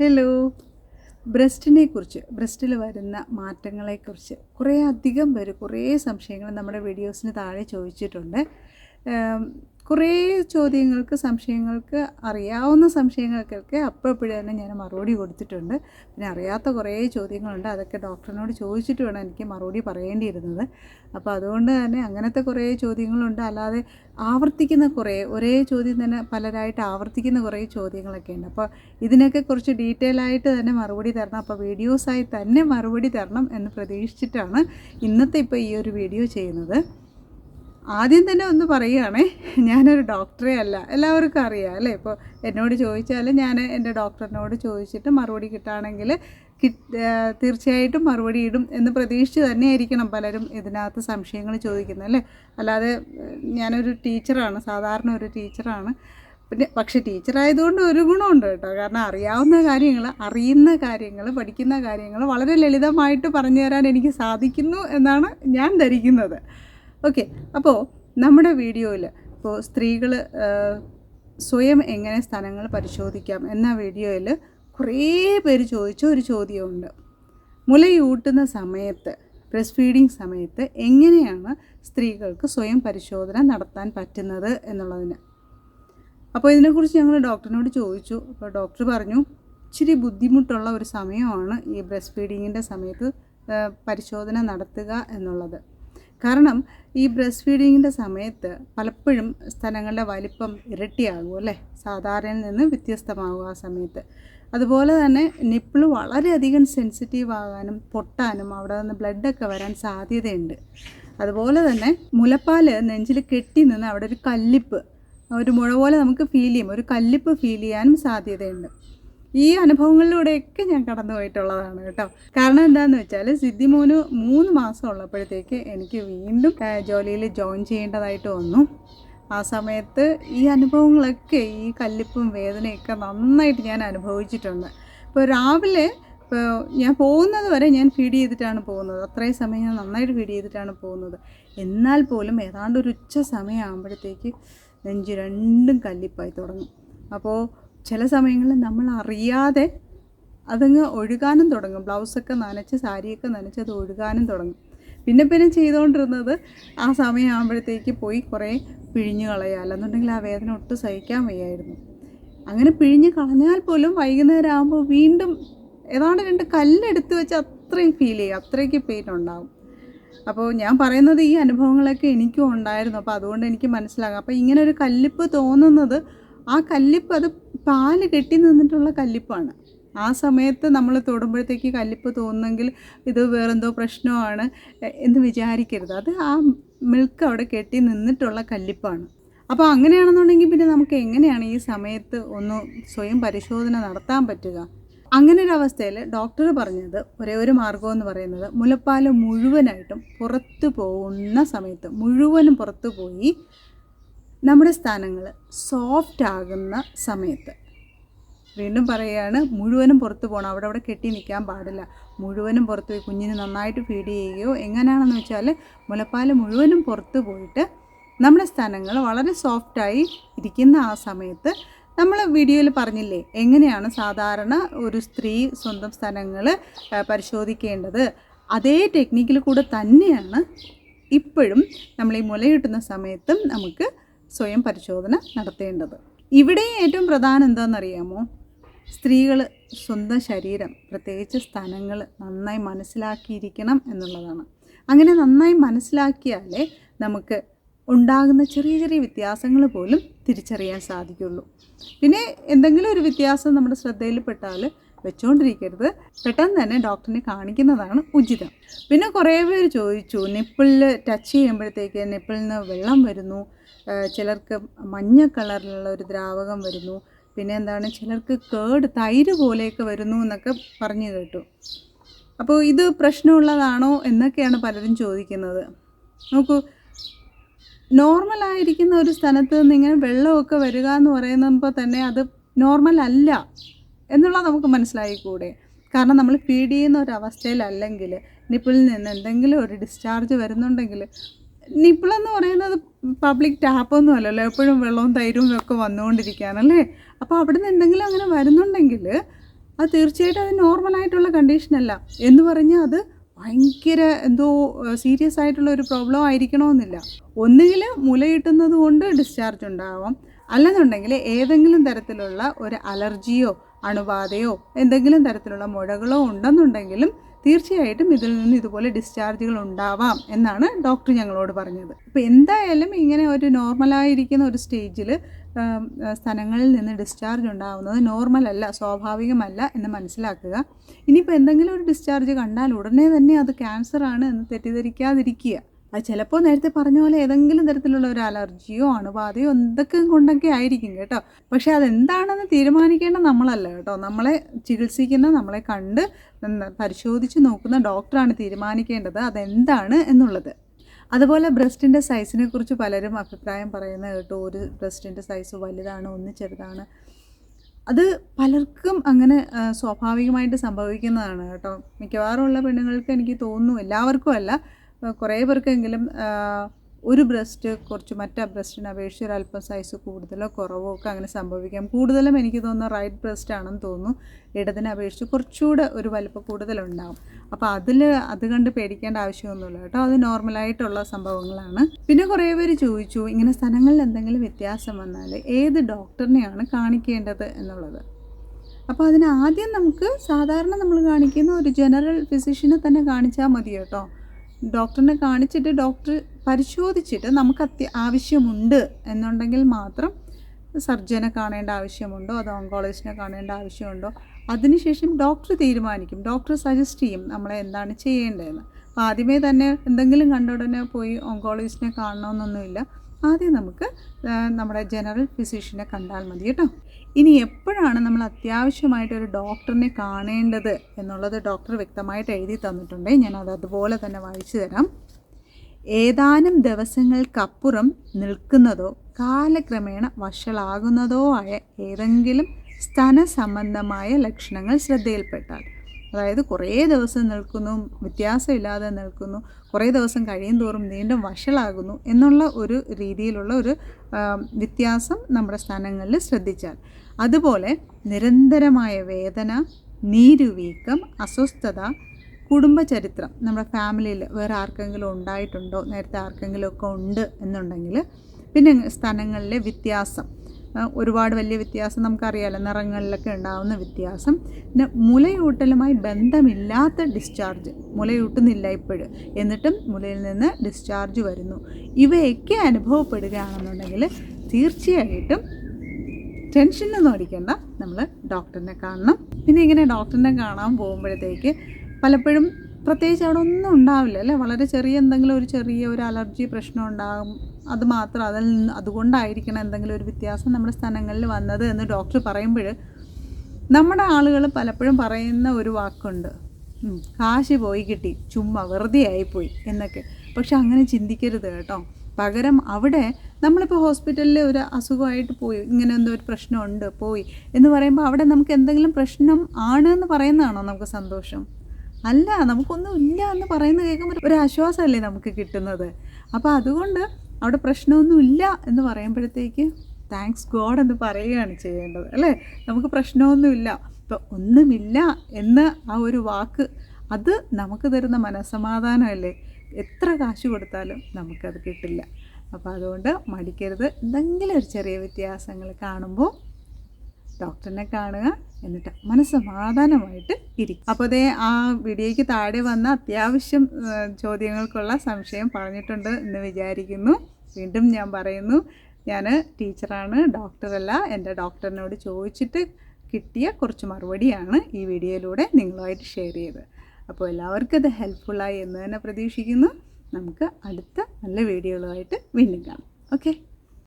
Hello ബ്രസ്റ്റിനെ കുറിച്ച് ബ്രസ്റ്റിൽ വരുന്ന മാറ്റങ്ങളെക്കുറിച്ച് കുറേ അധികം പേര് കുറേ സംശയങ്ങൾ നമ്മുടെ വീഡിയോസിന് താഴെ ചോദിച്ചിട്ടുണ്ട്. കുറേ ചോദ്യങ്ങൾക്ക് സംശയങ്ങൾക്ക് അറിയാവുന്ന സംശയങ്ങൾക്കൊക്കെ അപ്പോഴപ്പോഴും തന്നെ ഞാൻ മറുപടി കൊടുത്തിട്ടുണ്ട്. പിന്നെ അറിയാത്ത കുറേ ചോദ്യങ്ങളുണ്ട്. അതൊക്കെ ഡോക്ടറിനോട് ചോദിച്ചിട്ട് വേണം എനിക്ക് മറുപടി പറയേണ്ടിയിരുന്നത്. അപ്പോൾ അതുകൊണ്ട് തന്നെ അങ്ങനത്തെ കുറേ ചോദ്യങ്ങളുണ്ട്. അല്ലാതെ ആവർത്തിക്കുന്ന കുറേ ഒരേ ചോദ്യം തന്നെ പലരായിട്ട് ആവർത്തിക്കുന്ന കുറേ ചോദ്യങ്ങളൊക്കെ ഉണ്ട്. അപ്പോൾ ഇതിനൊക്കെ കുറച്ച് ഡീറ്റെയിൽ ആയിട്ട് തന്നെ മറുപടി തരണം. അപ്പോൾ വീഡിയോസായി തന്നെ മറുപടി തരണം എന്ന് പ്രതീക്ഷിച്ചിട്ടാണ് ഇന്നത്തെ ഇപ്പോൾ ഈ ഒരു വീഡിയോ ചെയ്യുന്നത്. ആദ്യം തന്നെ ഒന്ന് പറയുകയാണേ ഞാനൊരു ഡോക്ടറേ അല്ല എല്ലാവർക്കും അറിയാം അല്ലേ? ഇപ്പോൾ എന്നോട് ചോദിച്ചാൽ ഞാൻ എന്റെ ഡോക്ടറിനോട് ചോദിച്ചിട്ട് മറുപടി കിട്ടുകയാണെങ്കിൽ കിട്ട് തീർച്ചയായിട്ടും മറുപടി ഇടും എന്ന് പ്രതീക്ഷിച്ച് തന്നെയായിരിക്കണം പലരും ഇതിനകത്ത് സംശയങ്ങൾ ചോദിക്കുന്നത് അല്ലേ? അല്ലാതെ ഞാനൊരു ടീച്ചറാണ് സാധാരണ ഒരു ടീച്ചറാണ്. പിന്നെ പക്ഷേ ടീച്ചറായതുകൊണ്ട് ഒരു ഗുണമുണ്ട് കേട്ടോ. കാരണം അറിയാവുന്ന കാര്യങ്ങൾ അറിയുന്ന കാര്യങ്ങൾ പഠിക്കുന്ന കാര്യങ്ങൾ വളരെ ലളിതമായിട്ട് പറഞ്ഞു തരാൻ എനിക്ക് സാധിക്കുന്നു എന്നാണ് ഞാൻ ധരിക്കുന്നത്. ഓക്കെ. അപ്പോൾ നമ്മുടെ വീഡിയോയിൽ ഇപ്പോൾ സ്ത്രീകൾ സ്വയം എങ്ങനെ സ്ഥലങ്ങൾ പരിശോധിക്കാം എന്ന വീഡിയോയിൽ കുറേ പേര് ചോദിച്ച ഒരു ചോദ്യമുണ്ട്. മുലയൂട്ടുന്ന സമയത്ത് ബ്രസ്റ്റ് ഫീഡിങ് സമയത്ത് എങ്ങനെയാണ് സ്ത്രീകൾക്ക് സ്വയം പരിശോധന നടത്താൻ പറ്റുന്നത് എന്നുള്ളതിന്? അപ്പോൾ ഇതിനെക്കുറിച്ച് ഞങ്ങൾ ഡോക്ടറിനോട് ചോദിച്ചു. അപ്പോൾ ഡോക്ടർ പറഞ്ഞു ഇച്ചിരി ബുദ്ധിമുട്ടുള്ള ഒരു സമയമാണ് ഈ ബ്രസ്റ്റ് ഫീഡിങ്ങിന്റെ സമയത്ത് പരിശോധന നടത്തുക എന്നുള്ളത്. കാരണം ഈ ബ്രസ്റ്റ് ഫീഡിങ്ങിന്റെ സമയത്ത് പലപ്പോഴും സ്ഥലങ്ങളുടെ വലിപ്പം ഇരട്ടിയാകും അല്ലേ? സാധാരണയിൽ നിന്ന് വ്യത്യസ്തമാകും ആ സമയത്ത്. അതുപോലെ തന്നെ നിപ്പിൾ വളരെയധികം സെൻസിറ്റീവ് ആകാനും പൊട്ടാനും അവിടെ നിന്ന് ബ്ലഡൊക്കെ വരാൻ സാധ്യതയുണ്ട്. അതുപോലെ തന്നെ മുലപ്പാൽ നെഞ്ചിൽ കെട്ടി നിന്ന് അവിടെ ഒരു കല്ലിപ്പ് ഒരു മുഴ പോലെ നമുക്ക് ഫീൽ ചെയ്യും. ഒരു കല്ലിപ്പ് ഫീൽ ചെയ്യാനും സാധ്യതയുണ്ട്. ഈ അനുഭവങ്ങളിലൂടെയൊക്കെ ഞാൻ കടന്നു പോയിട്ടുള്ളതാണ് കേട്ടോ. കാരണം എന്താണെന്ന് വെച്ചാൽ സിദ്ധി മോന് മൂന്ന് മാസം ഉള്ളപ്പോഴത്തേക്ക് എനിക്ക് വീണ്ടും ജോലിയിൽ ജോയിൻ ചെയ്യേണ്ടതായിട്ട് വന്നു. ആ സമയത്ത് ഈ അനുഭവങ്ങളൊക്കെ ഈ കല്ലിപ്പും വേദനയൊക്കെ നന്നായിട്ട് ഞാൻ അനുഭവിച്ചിട്ടുണ്ട്. ഇപ്പോൾ രാവിലെ ഇപ്പോൾ ഞാൻ പോകുന്നത് വരെ ഞാൻ ഫീഡ് ചെയ്തിട്ടാണ് പോകുന്നത്. അത്രയും സമയം ഞാൻ നന്നായിട്ട് ഫീഡ് ചെയ്തിട്ടാണ് പോകുന്നത്. എന്നാൽ പോലും ഏതാണ്ട് ഒരു ഉച്ച സമയമാകുമ്പോഴത്തേക്ക് നെഞ്ച് രണ്ടും കല്ലിപ്പായി തുടങ്ങും. അപ്പോൾ ചില സമയങ്ങളിൽ നമ്മൾ അറിയാതെ അതങ്ങ് ഒഴുകാനും തുടങ്ങും. ബ്ലൗസൊക്കെ നനച്ച് സാരിയൊക്കെ നനച്ച് അത് ഒഴുകാനും തുടങ്ങും. പിന്നെ പിന്നെ ചെയ്തുകൊണ്ടിരുന്നത് ആ സമയമാകുമ്പോഴത്തേക്ക് പോയി കുറേ പിഴിഞ്ഞു കളയുക അല്ലെന്നുണ്ടെങ്കിൽ ആ വേദന ഒട്ടും സഹിക്കാൻ വയ്യായിരുന്നു. അങ്ങനെ പിഴിഞ്ഞ് കളഞ്ഞാൽ പോലും വൈകുന്നേരം ആകുമ്പോൾ വീണ്ടും ഏതാണ്ട് രണ്ട് കല്ലെടുത്ത് വെച്ച് അത്രയും ഫീൽ ചെയ്യും. അത്രയ്ക്ക് പെയിൻ ഉണ്ടാകും അപ്പോൾ ഞാൻ പറയുന്നത് ഈ അനുഭവങ്ങളൊക്കെ എനിക്കും ഉണ്ടായിരുന്നു. അപ്പോൾ അതുകൊണ്ട് എനിക്ക് മനസ്സിലാകാം. അപ്പോൾ ഇങ്ങനെ ഒരു കല്ലിപ്പ് തോന്നുന്നത് ആ കല്ലിപ്പ് അത് പാൽ കെട്ടി നിന്നിട്ടുള്ള കല്ലിപ്പാണ്. ആ സമയത്ത് നമ്മൾ തൊടുമ്പോഴത്തേക്ക് കല്ലിപ്പ് തോന്നുന്നെങ്കിൽ ഇത് വേറെന്തോ പ്രശ്നമാണ് എന്ന് വിചാരിക്കരുത്. അത് ആ മിൽക്ക് അവിടെ കെട്ടി നിന്നിട്ടുള്ള കല്ലിപ്പാണ്. അപ്പോൾ അങ്ങനെയാണെന്നുണ്ടെങ്കിൽ പിന്നെ നമുക്ക് എങ്ങനെയാണ് ഈ സമയത്ത് ഒന്ന് സ്വയം പരിശോധന നടത്താൻ പറ്റുക? അങ്ങനെ ഒരു അവസ്ഥയിൽ ഡോക്ടർ പറഞ്ഞത് ഒരേ ഒരു മാർഗം എന്ന് പറയുന്നത് മുലപ്പാൽ മുഴുവനായിട്ടും പുറത്തു പോകുന്ന സമയത്ത് മുഴുവനും പുറത്തു പോയി നമ്മുടെ സ്ഥാനങ്ങൾ സോഫ്റ്റ് ആകുന്ന സമയത്ത്. വീണ്ടും പറയുകയാണ് മുഴുവനും പുറത്ത് പോകണം അവിടെ അവിടെ കെട്ടി നിൽക്കാൻ പാടില്ല. മുഴുവനും പുറത്ത് പോയി കുഞ്ഞിന് നന്നായിട്ട് ഫീഡ് ചെയ്യുകയോ എങ്ങനെയാണെന്ന് വെച്ചാൽ മുലപ്പാൽ മുഴുവനും പുറത്ത് പോയിട്ട് നമ്മുടെ സ്ഥാനങ്ങൾ വളരെ സോഫ്റ്റായി ഇരിക്കുന്ന ആ സമയത്ത് നമ്മൾ വീഡിയോയിൽ പറഞ്ഞില്ലേ എങ്ങനെയാണ് സാധാരണ ഒരു സ്ത്രീ സ്വന്തം സ്ഥലങ്ങൾ പരിശോധിക്കേണ്ടത്? അതേ ടെക്നിക്കിൽ കൂടെ തന്നെയാണ് ഇപ്പോഴും നമ്മൾ ഈ മുലയൂട്ടുന്ന സമയത്തും നമുക്ക് സ്വയം പരിശോധന നടത്തേണ്ടത്. ഇവിടെ ഏറ്റവും പ്രധാനം എന്താണെന്നറിയാമോ? സ്ത്രീകൾ സ്വന്തം ശരീരം പ്രത്യേകിച്ച് സ്ഥലങ്ങൾ നന്നായി മനസ്സിലാക്കിയിരിക്കണം എന്നുള്ളതാണ്. അങ്ങനെ നന്നായി മനസ്സിലാക്കിയാലേ നമുക്ക് ഉണ്ടാകുന്ന ചെറിയ ചെറിയ വ്യത്യാസങ്ങൾ പോലും തിരിച്ചറിയാൻ സാധിക്കുള്ളൂ. പിന്നെ എന്തെങ്കിലും ഒരു വ്യത്യാസം നമ്മുടെ ശ്രദ്ധയിൽപ്പെട്ടാൽ വെച്ചുകൊണ്ടിരിക്കരുത് പെട്ടെന്ന് തന്നെ ഡോക്ടറിനെ കാണിക്കുന്നതാണ് ഉചിതം. പിന്നെ കുറേ പേര് ചോദിച്ചു നിപ്പിളിൽ ടച്ച് ചെയ്യുമ്പോഴത്തേക്ക് നിപ്പിളിൽ നിന്ന് വെള്ളം വരുന്നു. ചിലർക്ക് മഞ്ഞ കളറിലുള്ള ഒരു ദ്രാവകം വരുന്നു. പിന്നെ എന്താണ് ചിലർക്ക് കേട് തൈര് പോലെയൊക്കെ വരുന്നു എന്നൊക്കെ പറഞ്ഞു കേട്ടു. അപ്പോൾ ഇത് പ്രശ്നമുള്ളതാണോ എന്നൊക്കെയാണ് പലരും ചോദിക്കുന്നത്. നോക്കൂ നോർമലായിരിക്കുന്ന ഒരു സ്ഥലത്ത് നിന്ന് ഇങ്ങനെ വെള്ളമൊക്കെ വരിക എന്ന് പറയുമ്പോൾ തന്നെ അത് നോർമൽ അല്ല. എന്നുള്ളത് നമുക്ക് മനസ്സിലായിക്കൂടെ. കാരണം നമ്മൾ ഫീഡ് ചെയ്യുന്ന ഒരവസ്ഥയിലല്ലെങ്കിൽ നിപ്പിളിൽ നിന്ന് എന്തെങ്കിലും ഒരു ഡിസ്ചാർജ് വരുന്നുണ്ടെങ്കിൽ നിപ്പിളെന്ന് പറയുന്നത് പബ്ലിക് ടാപ്പൊന്നും അല്ലല്ലോ. എപ്പോഴും വെള്ളവും തൈരും ഒക്കെ വന്നുകൊണ്ടിരിക്കുകയാണല്ലേ? അപ്പോൾ അവിടെ നിന്ന് എന്തെങ്കിലും അങ്ങനെ വരുന്നുണ്ടെങ്കിൽ അത് തീർച്ചയായിട്ടും അത് നോർമലായിട്ടുള്ള കണ്ടീഷനല്ല എന്ന് പറഞ്ഞാൽ അത് ഭയങ്കര എന്തോ സീരിയസ് ആയിട്ടുള്ള ഒരു പ്രോബ്ലം ആയിരിക്കണമെന്നില്ല. ഒന്നുകിൽ മുലയിട്ടുന്നത് കൊണ്ട് ഡിസ്ചാർജ് ഉണ്ടാവാം. അല്ലെന്നുണ്ടെങ്കിൽ ഏതെങ്കിലും തരത്തിലുള്ള ഒരു അലർജിയോ അണുബാധയോ എന്തെങ്കിലും തരത്തിലുള്ള മുഴകളോ ഉണ്ടെന്നുണ്ടെങ്കിലും തീർച്ചയായിട്ടും ഇതിൽ നിന്ന് ഇതുപോലെ ഡിസ്ചാർജുകൾ ഉണ്ടാവാം എന്നാണ് ഡോക്ടർ ഞങ്ങളോട് പറഞ്ഞത്. അപ്പോൾ എന്തായാലും ഇങ്ങനെ ഒരു നോർമലായിരിക്കുന്ന ഒരു സ്റ്റേജിൽ സ്ഥലങ്ങളിൽ നിന്ന് ഡിസ്ചാർജ് ഉണ്ടാകുന്നത് നോർമൽ അല്ല സ്വാഭാവികമല്ല എന്ന് മനസ്സിലാക്കുക. ഇനിയിപ്പോൾ എന്തെങ്കിലും ഒരു ഡിസ്ചാർജ് കണ്ടാൽ ഉടനെ തന്നെ അത് ക്യാൻസറാണ് എന്ന് തെറ്റിദ്ധരിക്കാതിരിക്കുക. അത് ചിലപ്പോൾ നേരത്തെ പറഞ്ഞ പോലെ ഏതെങ്കിലും തരത്തിലുള്ള ഒരു അലർജിയോ അണുബാധയോ എന്തൊക്കെ കൊണ്ടൊക്കെ ആയിരിക്കും കേട്ടോ. പക്ഷേ അതെന്താണെന്ന് തീരുമാനിക്കേണ്ട നമ്മളല്ല കേട്ടോ. നമ്മളെ ചികിത്സിക്കുന്ന നമ്മളെ കണ്ട് പരിശോധിച്ച് നോക്കുന്ന ഡോക്ടറാണ് തീരുമാനിക്കേണ്ടത് അതെന്താണ് എന്നുള്ളത്. അതുപോലെ ബ്രസ്റ്റിന്റെ സൈസിനെ കുറിച്ച് പലരും അഭിപ്രായം പറയുന്നത് കേട്ടോ. ഒരു ബ്രസ്റ്റിന്റെ സൈസ് വലുതാണ് ഒന്ന് ചെറുതാണ്. അത് പലർക്കും അങ്ങനെ സ്വാഭാവികമായിട്ട് സംഭവിക്കുന്നതാണ് കേട്ടോ. മിക്കവാറും ഉള്ള പെണ്ണുങ്ങൾക്ക് എനിക്ക് തോന്നുന്നു എല്ലാവർക്കും അല്ല. കുറേ പേർക്കെങ്കിലും ഒരു ബ്രസ്റ്റ് കുറച്ച് മറ്റേ ബ്രസ്റ്റിനെ അപേക്ഷിച്ച് ഒരു അല്പം സൈസ് കൂടുതലോ കുറവോ ഒക്കെ അങ്ങനെ സംഭവിക്കാം. കൂടുതലും എനിക്ക് തോന്നുന്നു റൈറ്റ് ബ്രസ്റ്റ് ആണെന്ന് തോന്നുന്നു. ഇടതിനെ അപേക്ഷിച്ച് കുറച്ചുകൂടെ ഒരു വലിപ്പം കൂടുതലുണ്ടാകും അപ്പോൾ അതിൽ അത് കണ്ട് പേടിക്കേണ്ട ആവശ്യമൊന്നുമില്ല കേട്ടോ. അത് നോർമലായിട്ടുള്ള സംഭവങ്ങളാണ്. പിന്നെ കുറേ പേര് ചോദിച്ചു ഇങ്ങനെ സ്ഥലങ്ങളിൽ എന്തെങ്കിലും വ്യത്യാസം വന്നാൽ ഏത് ഡോക്ടറിനെയാണ് കാണിക്കേണ്ടത് എന്നുള്ളത്? അപ്പോൾ അതിന് ആദ്യം നമുക്ക് സാധാരണ നമ്മൾ കാണിക്കുന്ന ഒരു ജനറൽ ഫിസിഷ്യനെ തന്നെ കാണിച്ചാൽ മതി കേട്ടോ. ഡോക്ടറിനെ കാണിച്ചിട്ട് ഡോക്ടർ പരിശോധിച്ചിട്ട് നമുക്ക് അത്യ ആവശ്യമുണ്ട് എന്നുണ്ടെങ്കിൽ മാത്രം സർജനെ കാണേണ്ട ആവശ്യമുണ്ടോ? അതോ ഓങ്കോളജിസ്റ്റിനെ കാണേണ്ട ആവശ്യമുണ്ടോ? അതിനുശേഷം ഡോക്ടർ തീരുമാനിക്കും. ഡോക്ടർ സജസ്റ്റ് ചെയ്യും നമ്മളെ എന്താണ് ചെയ്യേണ്ടതെന്ന്. അപ്പോൾ ആദ്യമേ തന്നെ എന്തെങ്കിലും കണ്ട ഉടനെ പോയി ഓങ്കോളജിസ്റ്റിനെ കാണണമെന്നൊന്നുമില്ല ആദ്യം നമുക്ക് നമ്മുടെ ജനറൽ ഫിസിഷ്യനെ കണ്ടാൽ മതി കേട്ടോ. ഇനി എപ്പോഴാണ് നമ്മൾ അത്യാവശ്യമായിട്ട് ഒരു ഡോക്ടറിനെ കാണേണ്ടത് എന്നുള്ളത് ഡോക്ടർ വ്യക്തമായിട്ട് എഴുതി തന്നിട്ടുണ്ട്. ഞാൻ അത് അതുപോലെ തന്നെ വായിച്ചു തരാം. ഏതാനും ദിവസങ്ങൾക്കപ്പുറം നിൽക്കുന്നതോ കാലക്രമേണ വഷളാകുന്നതോ ആയ ഏതെങ്കിലും സ്തന സംബന്ധമായ ലക്ഷണങ്ങൾ ശ്രദ്ധയിൽപ്പെട്ടാൽ അതായത് കുറേ ദിവസം നിൽക്കുന്നു വ്യത്യാസമില്ലാതെ നിൽക്കുന്നു കുറേ ദിവസം കഴിയും തോറും വീണ്ടും വഷളാകുന്നു എന്നുള്ള ഒരു രീതിയിലുള്ള ഒരു വ്യത്യാസം നമ്മുടെ സ്ഥാനങ്ങളിൽ ശ്രദ്ധിച്ചാൽ. അതുപോലെ നിരന്തരമായ വേദന നീരുവീക്കം അസ്വസ്ഥത കുടുംബചരിത്രം നമ്മുടെ ഫാമിലിയിൽ വേറെ ആർക്കെങ്കിലും ഉണ്ടായിട്ടുണ്ടോ? നേരത്തെ ആർക്കെങ്കിലും ഒക്കെ ഉണ്ട് എന്നുണ്ടെങ്കിൽ പിന്നെ സ്ഥലങ്ങളിലെ വ്യത്യാസം. ഒരുപാട് വലിയ വ്യത്യാസം നമുക്കറിയാലോ. നിറങ്ങളിലൊക്കെ ഉണ്ടാകുന്ന വ്യത്യാസം. പിന്നെ മുലയൂട്ടലുമായി ബന്ധമില്ലാത്ത ഡിസ്ചാർജ് മുലയൂട്ടുന്നില്ല ഇപ്പോഴും. എന്നിട്ടും മുലയിൽ നിന്ന് ഡിസ്ചാർജ് വരുന്നു. ഇവയൊക്കെ അനുഭവപ്പെടുകയാണെന്നുണ്ടെങ്കിൽ തീർച്ചയായിട്ടും ടെൻഷനൊന്നും അടിക്കേണ്ട. നമ്മൾ ഡോക്ടറിനെ കാണണം. പിന്നെ ഇങ്ങനെ ഡോക്ടറിനെ കാണാൻ പോകുമ്പോഴത്തേക്ക് പലപ്പോഴും പ്രത്യേകിച്ച് അവിടെ ഒന്നും ഉണ്ടാവില്ല അല്ലേ? വളരെ ചെറിയ എന്തെങ്കിലും ഒരു ചെറിയ ഒരു അലർജി പ്രശ്നം ഉണ്ടാകും അത് മാത്രം അതിൽ നിന്ന് അതുകൊണ്ടായിരിക്കണം എന്തെങ്കിലും ഒരു വ്യത്യാസം നമ്മുടെ സ്ഥലങ്ങളിൽ വന്നത് എന്ന് ഡോക്ടർ പറയുമ്പോൾ നമ്മുടെ ആളുകൾ പലപ്പോഴും പറയുന്ന ഒരു വാക്കുണ്ട്. കാശ് പോയി കിട്ടി ചുമ്മാ വെറുതെ ആയിപ്പോയി എന്നൊക്കെ. പക്ഷെ അങ്ങനെ ചിന്തിക്കരുത് കേട്ടോ. പകരം അവിടെ നമ്മളിപ്പോൾ ഹോസ്പിറ്റലിൽ ഒരു അസുഖമായിട്ട് പോയി ഇങ്ങനെ എന്തോ ഒരു പ്രശ്നമുണ്ട് പോയി എന്ന് പറയുമ്പോൾ അവിടെ നമുക്ക് എന്തെങ്കിലും പ്രശ്നം ആണ് എന്ന് പറയുന്നതാണോ നമുക്ക് സന്തോഷം? അല്ല നമുക്കൊന്നും ഇല്ല എന്ന് പറയുന്നത് കേൾക്കുമ്പോൾ ഒരു ആശ്വാസമല്ലേ നമുക്ക് കിട്ടുന്നത്? അപ്പോൾ അതുകൊണ്ട് അവിടെ പ്രശ്നമൊന്നുമില്ല എന്ന് പറയുമ്പോഴത്തേക്ക് താങ്ക്സ് ഗോഡ് എന്ന് പറയുകയാണ് ചെയ്യേണ്ടത് അല്ലേ? നമുക്ക് പ്രശ്നമൊന്നുമില്ല. ഇപ്പോൾ ഒന്നുമില്ല എന്ന ആ ഒരു വാക്ക് അത് നമുക്ക് തരുന്ന മനസ്സമാധാനമല്ലേ? എത്ര കാശ് കൊടുത്താലും നമുക്കത് കിട്ടില്ല. അപ്പോൾ അതുകൊണ്ട് മടിക്കരുത്. എന്തെങ്കിലും ഒരു ചെറിയ വ്യത്യാസങ്ങൾ കാണുമ്പോൾ ഡോക്ടറിനെ കാണുക എന്നിട്ട് മനസ്സമാധാനമായിട്ട് ഇരിക്കും അപ്പോൾ അതേ ആ വീഡിയോയ്ക്ക് താഴെ വന്ന അത്യാവശ്യം ചോദ്യങ്ങൾക്കുള്ള സംശയം പറഞ്ഞിട്ടുണ്ട് എന്ന് വിചാരിക്കുന്നു. വീണ്ടും ഞാൻ പറയുന്നു ഞാൻ ടീച്ചറാണ് ഡോക്ടറല്ല. എന്റെ ഡോക്ടറിനോട് ചോദിച്ചിട്ട് കിട്ടിയ കുറച്ച് മറുപടിയാണ് ഈ വീഡിയോയിലൂടെ നിങ്ങളുമായിട്ട് ഷെയർ ചെയ്തത്. അപ്പോൾ എല്ലാവർക്കും ഇത് ഹെൽപ്ഫുള്ളായി എന്ന് തന്നെ പ്രതീക്ഷിക്കുന്നു. നമുക്ക് അടുത്ത നല്ല വീഡിയോകളുമായിട്ട് വീണ്ടും കാണാം. ഓക്കെ.